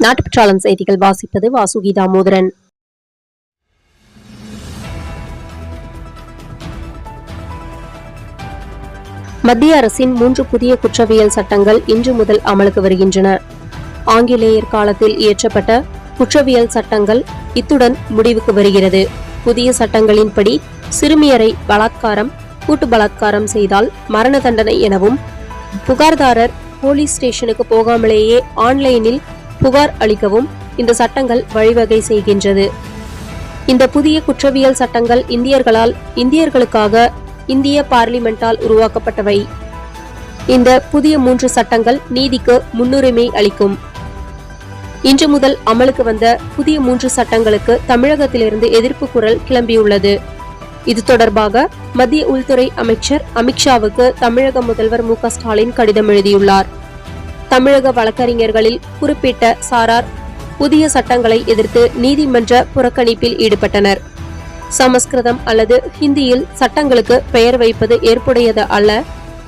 நாட்டுப்பற்றாளன் செய்திகள் வாசிப்பது வாசுகி தாமோதரன் மத்திய அரசின் மூன்று புதிய குற்றவியல் சட்டங்கள் இன்று முதல் அமலுக்கு வருகின்றன. ஆங்கிலேயர் காலத்தில் இயற்றப்பட்ட குற்றவியல் சட்டங்கள் இத்துடன் முடிவுக்கு வருகிறது. புதிய சட்டங்களின்படி சிறுமியரை பலாத்காரம் கூட்டு பலாத்காரம் செய்தால் மரண தண்டனை எனவும் புகார்தாரர் போலீஸ் ஸ்டேஷனுக்கு போகாமலேயே ஆன்லைனில் புகார் அளிக்கவும் இந்த சட்டங்கள் வழிவகை செய்கின்றது. இந்த புதிய குற்றவியல் சட்டங்கள் இந்தியர்களால் இந்தியர்களுக்காக இந்திய பார்லிமெண்டால் உருவாக்கப்பட்டவை. இந்த புதிய மூன்று சட்டங்கள் நீதிக்கு முன்னுரிமை அளிக்கும். இன்று முதல் அமலுக்கு வந்த புதிய மூன்று சட்டங்களுக்கு தமிழகத்திலிருந்து எதிர்ப்பு குரல் கிளம்பியுள்ளது. இது தொடர்பாக மத்திய உள்துறை அமைச்சர் அமித்ஷாவுக்கு தமிழக முதல்வர் மு ஸ்டாலின் கடிதம் எழுதியுள்ளார். தமிழக வழக்கறிஞர்களில் குறிப்பிட்ட சாரார் புதிய சட்டங்களை எதிர்த்து நீதிமன்ற புறக்கணிப்பில் ஈடுபட்டனர். சமஸ்கிருதம் அல்லது ஹிந்தியில் சட்டங்களுக்கு பெயர் வைப்பது ஏற்புடையது அல்ல.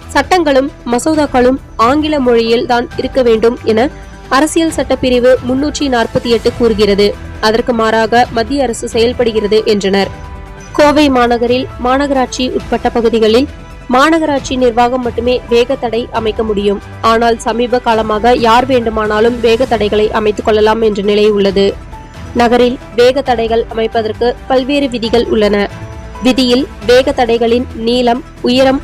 சட்டங்களும் மசோதாக்களும் ஆங்கில மொழியில் தான் இருக்க வேண்டும் என அரசியல் சட்டப்பிரிவு முன்னூற்றி நாற்பத்தி எட்டு கூறுகிறது. அதற்கு மாறாக மத்திய அரசு செயல்படுகிறது என்றனர். கோவை மாநகரில் மாநகராட்சி உட்பட்ட பகுதிகளில் மாநகராட்சி நிர்வாகம் மட்டுமே வேக தடை அமைக்க முடியும். ஆனால் சமீப காலமாக யார் வேண்டுமானாலும் வேக தடைகளை அமைத்துக் கொள்ளலாம் என்ற நிலை உள்ளது. நகரில் வேக தடைகள் அமைப்பதற்கு பல்வேறு விதிகள் உள்ளன. விதியில் வேக தடைகளின் நீளம் உயரம்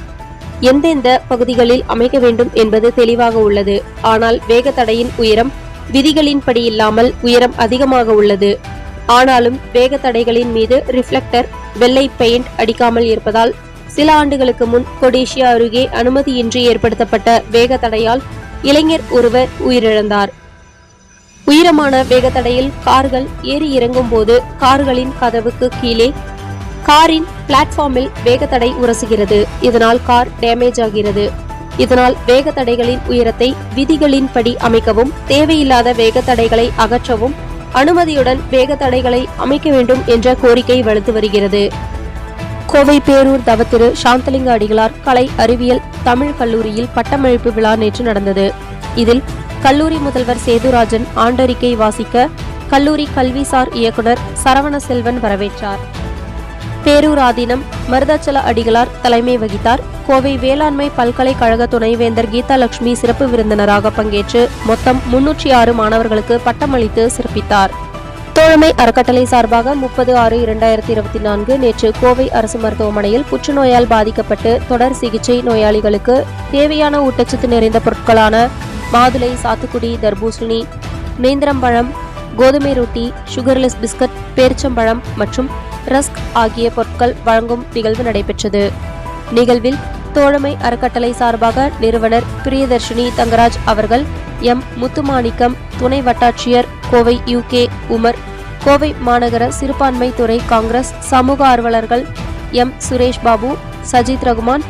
எந்தெந்த பகுதிகளில் அமைக்க வேண்டும் என்பது தெளிவாக உள்ளது. ஆனால் வேக தடையின் உயரம் விதிகளின்படி இல்லாமல் உயரம் அதிகமாக உள்ளது. ஆனாலும் வேக தடைகளின் மீது ரிஃப்ளெக்டர் வெள்ளை பெயிண்ட் அடிக்காமல் இருப்பதால் சில ஆண்டுகளுக்கு முன் கொடேஷியா அருகே அனுமதியின்றி ஏற்படுத்தப்பட்ட வேக தடையால் இளைஞர் ஒருவர் உயிரிழந்தார். உயரமான வேகத்தடையில் கார்கள் ஏறி இறங்கும் போது கார்களின் கதவுக்கு கீழே காரின் பிளாட்ஃபார்மில் வேகத்தடை உரசுகிறது. இதனால் கார் டேமேஜ் ஆகிறது. இதனால் வேகத்தடைகளின் உயரத்தை விதிகளின்படி அமைக்கவும் தேவையில்லாத வேகத்தடைகளை அகற்றவும் அனுமதியுடன் வேகத்தடைகளை அமைக்க வேண்டும் என்ற கோரிக்கை வலுத்து வருகிறது. கோவை பேரூர் தவத்திரு சாந்தலிங்க அடிகளார் கலை அறிவியல் தமிழ் கல்லூரியில் பட்டமளிப்பு விழா நேற்று நடந்தது. இதில் கல்லூரி முதல்வர் சேதுராஜன் ஆண்டறிக்கை வாசிக்க கல்லூரி கல்விசார் இயக்குனர் சரவண செல்வன் வரவேற்றார். பேரூராதீனம் மருதாச்சல அடிகளார் தலைமை வகித்தார். கோவை வேளாண்மை பல்கலைக்கழக துணைவேந்தர் கீதாலட்சுமி சிறப்பு விருந்தினராக பங்கேற்று மொத்தம் முன்னூற்றி ஆறு மாணவர்களுக்கு பட்டமளித்து சிறப்பித்தார். தோழமை அறக்கட்டளை சார்பாக முப்பது ஆறு இரண்டாயிரத்தி இருபத்தி நான்கு நேற்று கோவை அரசு மருத்துவமனையில் புற்றுநோயால் பாதிக்கப்பட்டு தொடர் சிகிச்சை நோயாளிகளுக்கு தேவையான ஊட்டச்சத்து நிறைந்த பொருட்களான மாதுளை சாத்துக்குடி தர்பூசணி நேந்திரம்பழம் கோதுமை ரொட்டி சுகர்லெஸ் பிஸ்கட் பேரிச்சம்பழம் மற்றும் ரஸ்க் ஆகிய பொருட்கள் வழங்கும் நிகழ்வு நடைபெற்றது. நிகழ்வில் தோழமை அறக்கட்டளை சார்பாக நிறுவனர் பிரியதர்ஷினி தங்கராஜ் அவர்கள் எம். முத்துமாணிக்கம் துணை வட்டாட்சியர் கோவை யூகே உமர் கோவை மாநகர சிறுபான்மை துறை காங்கிரஸ் சமூக ஆர்வலர்கள் எம். சுரேஷ் பாபு சஜித் ரகுமான்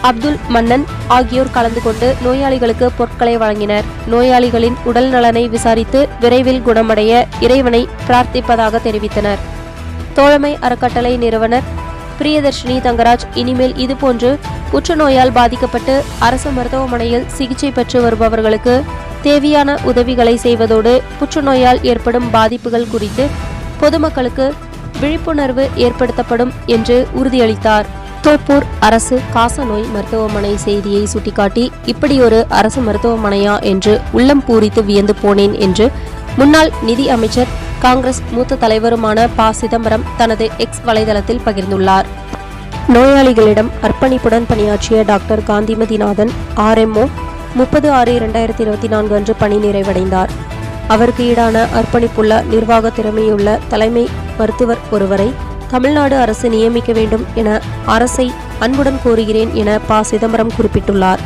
அப்துல் மன்னன் ஆகியோர் கலந்து கொண்டு நோயாளிகளுக்கு பொருட்களை வழங்கினர். நோயாளிகளின் உடல் நலனை விசாரித்து விரைவில் குணமடைய இறைவனை பிரார்த்திப்பதாக தெரிவித்தனர். தோழமை அறக்கட்டளை நிறுவனர் பிரியதர்ஷினி தங்கராஜ். இனிமேல் இதுபோன்று புற்றுநோயால் பாதிக்கப்பட்டு அரசு மருத்துவமனையில் சிகிச்சை பெற்று வருபவர்களுக்கு தேவையான உதவிகளை செய்வதோடு புற்றுநோயால் ஏற்படும் பாதிப்புகள் குறித்து பொதுமக்களுக்கு விழிப்புணர்வு ஏற்படுத்தப்படும் என்று உறுதியளித்தார். தோப்பூர் அரசு காசநோய் மருத்துவமனை செய்தியை சுட்டிக்காட்டி இப்படியொரு அரசு மருத்துவமனையா என்று உள்ளம் பூரித்து வியந்து போனேன் என்று முன்னாள் நிதி அமைச்சர் காங்கிரஸ் மூத்த தலைவருமான ப. சிதம்பரம் தனது எக்ஸ் வலைதளத்தில் பகிர்ந்துள்ளார். நோயாளிகளிடம் அர்ப்பணிப்புடன் பணியாற்றிய டாக்டர் காந்திமதிநாதன் ஆர்எம்ஓ முப்பது ஆறு இரண்டாயிரத்தி இருபத்தி நான்கு அன்று பணி நிறைவடைந்தார். அவருக்கு ஈடான அர்ப்பணிப்புள்ள நிர்வாக திறமையுள்ள தலைமை மருத்துவர் ஒருவரை தமிழ்நாடு அரசு நியமிக்க வேண்டும் என அரசை அன்புடன் கோருகிறேன் என ப. சிதம்பரம் குறிப்பிட்டுள்ளார்.